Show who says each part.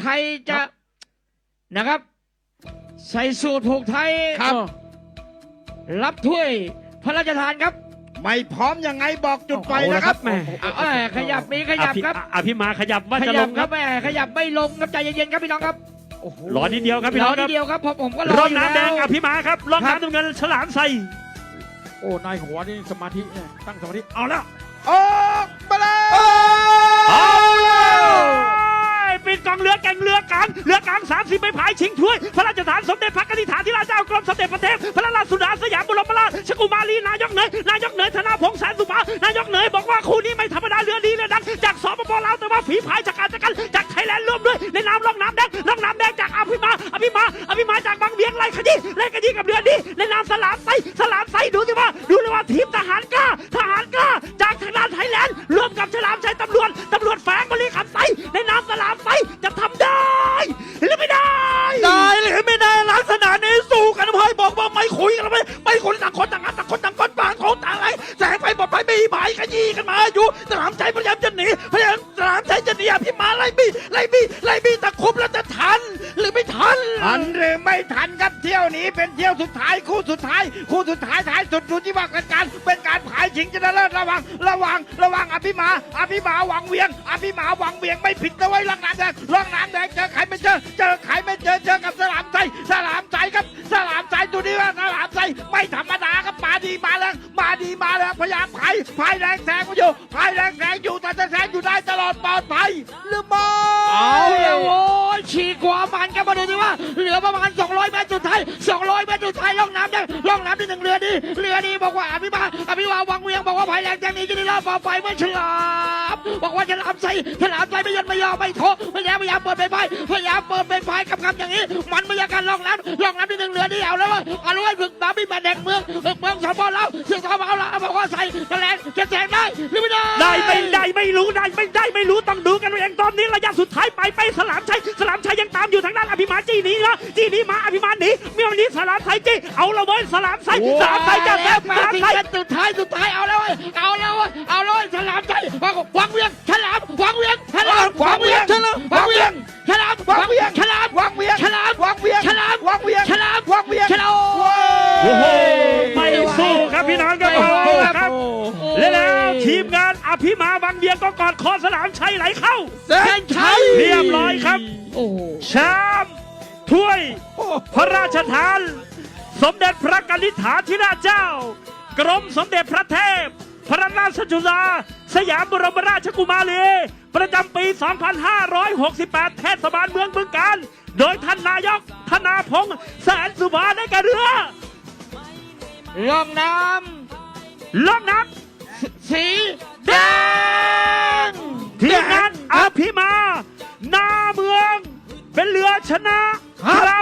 Speaker 1: ใครจะนะครับ ใส่สูตรผูกไทย
Speaker 2: ครับ
Speaker 1: รับถ้วยพระราชทานครับ
Speaker 2: ไม่พร้อมยังไงบอกจุดไฟ
Speaker 3: เอาละ
Speaker 2: นะครับ
Speaker 3: แหม่
Speaker 1: เอาเอาขยับมีขยับครับ
Speaker 3: อภิมาขยับว่า
Speaker 1: ข
Speaker 3: จะล
Speaker 1: ยับ
Speaker 3: ง
Speaker 1: ค
Speaker 3: ค
Speaker 1: รั
Speaker 3: รั
Speaker 1: บบแม่ขยับไม่ลงครับใจเย็นๆครับพี่น้องครับ
Speaker 3: รอนิดเดียวครับพี่
Speaker 1: ร
Speaker 3: น้
Speaker 1: อ
Speaker 3: องค
Speaker 1: นิ
Speaker 3: รั
Speaker 1: ด
Speaker 3: บ
Speaker 1: เดียวครับผมผมก็รอ
Speaker 3: ร่อง
Speaker 1: อยู่
Speaker 3: น้ำแดง
Speaker 1: ล้ว
Speaker 3: อภิมาครับร่อง
Speaker 1: ครับ
Speaker 3: น้ำน้ำเงินฉลามใส่
Speaker 4: โอ้นายหัวนี่สมาธิเนี่ยตั้งสมาธิ
Speaker 3: เอาแล้ว
Speaker 2: ออ เรื
Speaker 3: อแก่งเรือกลางเรือกลางสามสิบไม่ผายชิงถ้วยพระราชทานสมเด็จพระกนิษฐาธิราชเจ้ากรมสมเด็จพระเทพพระราชสุดาสยามบรมราชกุมารีนายกเหนยนายกเหนยธนาพงษ์แสนสุภานายกเหนยบอกว่าคู่นี้ไม่ธรรมดาเรือดีเรือดังจากสปปลาวแต่ว่าฝีพายจากการจากกันจากไทยแลนด์ร่วมด้วยในน้ำร่องน้ำแดงร่องน้ำแดงจากอภิมาอภิมาอภิมาจากบางเวียงไล่ขยี้ไล่ขยี้กับเรือดีในน้ำสลามไซสลามไซดูสิว่า ไม่ได้
Speaker 4: ลักษณะนี้สู้กันเพ่อยบอกว่าไม่คุยกันไม่ไม่คุยต่างคนต่างอันต่างคนต่างก้นปางของต่างอะไรแสงไฟบดไฟมีหมายขยี้กันมาอยู่สนามใจพยายามจะหนีพยายามสนามใจจะหนีอภิมาไล่บี้ไล่บี้ไล่บี้ตะคุบแล้วจะทันหรือไม่ทัน
Speaker 2: ทันหรือไม่ทันครับเที่ยวนี้เป็นเที่ยวสุดท้ายคู่สุดท้าย คู่สุดท้ายท้ายสุดดูที่ว่ากันการเป็นการผายชิงชนะเลิศระวังระวังระวังอภิมาอภิมาหวังเวียงอภิมาหวังเวียงไม่ผิดนะไว้ล่องน้ำแดงล่องน้ำแดงเจอใครไม่เจอเจอใครไม่เจอเจอกับ พยายามผายผายแรงแซงมาอยู่ผายแรงแซงอยู่แต่จะแซงอยู่ได้ตลอดปลอดภัยหรือไม่
Speaker 1: เอาแล้วโว้ยฉีกขวามันกันมาดูดิว่าเหลือประมาณ 200 เมตรสุดท้าย200 เมตรสุดท้ายล่องน้ำแดงล่องน้ำที่หนึ่งเรือดีเรือดีบอกว่าอภิมาอภิมาวังเวียงบอกว่าภายแรงแจงนี้จะได้รอบต่อไปไม่ฉลาม บอกว่าฉลามใส่ฉลามใส่ไม่ยันไม่ยอมไม่โถพยายามพยายามเปิดไปไปพยายามเปิดไปไปกับคำอย่างนี้ มันไม่อยากการล่องน้ำล่องน้ำที่หนึ่งเรือดีเอาแล้วว่าเอาแล้วว่าฝึกน้ำมีมาแดงเมืองฝึกเมืองสปปลาวเสียงสปปลาวบอกว่าใส่แฉลงจะแซงได้หรือไม่ได้
Speaker 3: ได้ไม่ได้ไม่รู้ได้ไม่ได้ไม่รู้ต้องดูกันเองตอนนี้ระยะสุดท้ายไปไปสลามชัยสลามชัยยังตามอยู่ทางด้านอภิมาจี้หนีนะจี้หนีมาอภิมาหนีเมื่อวันนี้สลามชัยจี้เอาละเว้ยสลามชัยสลามชัยจะแซงส
Speaker 1: มา
Speaker 3: ลาม
Speaker 1: ถึง
Speaker 3: ชัย
Speaker 1: เส้นสุดท้ายสุดท้าย งเวียงฉลาม
Speaker 2: วังเวียง
Speaker 1: ฉลาม
Speaker 2: วังเวียง
Speaker 1: ฉลาม
Speaker 2: วังเวียง
Speaker 1: ฉลาม
Speaker 2: วังเวียง
Speaker 1: ฉลาม
Speaker 2: วังเวียง
Speaker 1: ฉลาม
Speaker 3: โอ้โหไม่สู้ครับพี่น้องครับโอ้โหครับและแล้วทีมงานอภิมาบางเบียงก็กอดคอสลามชัยไหลเข้า
Speaker 4: เส้นชัย
Speaker 3: เรียบร้อยครับ
Speaker 1: โอ้โห
Speaker 3: แชมป์ถ้วย พระราชทาน สมเด็จพระกนิษฐาธิราชเจ้า กรมสมเด็จพระเทพ พระราชจุฬาสยามบรมราชกุมารี ประจำปี 2568 เทศบาลเมืองบึงกาฬโดยท่านนายกธนาพงษ์แสนสุภาในกระเรือ
Speaker 1: ล่องน้
Speaker 3: ล่องน้ำ
Speaker 1: สีแดงำ
Speaker 3: ทีมงานอภิมา นาเมือง เป็นเรือชนะ
Speaker 2: ฮารา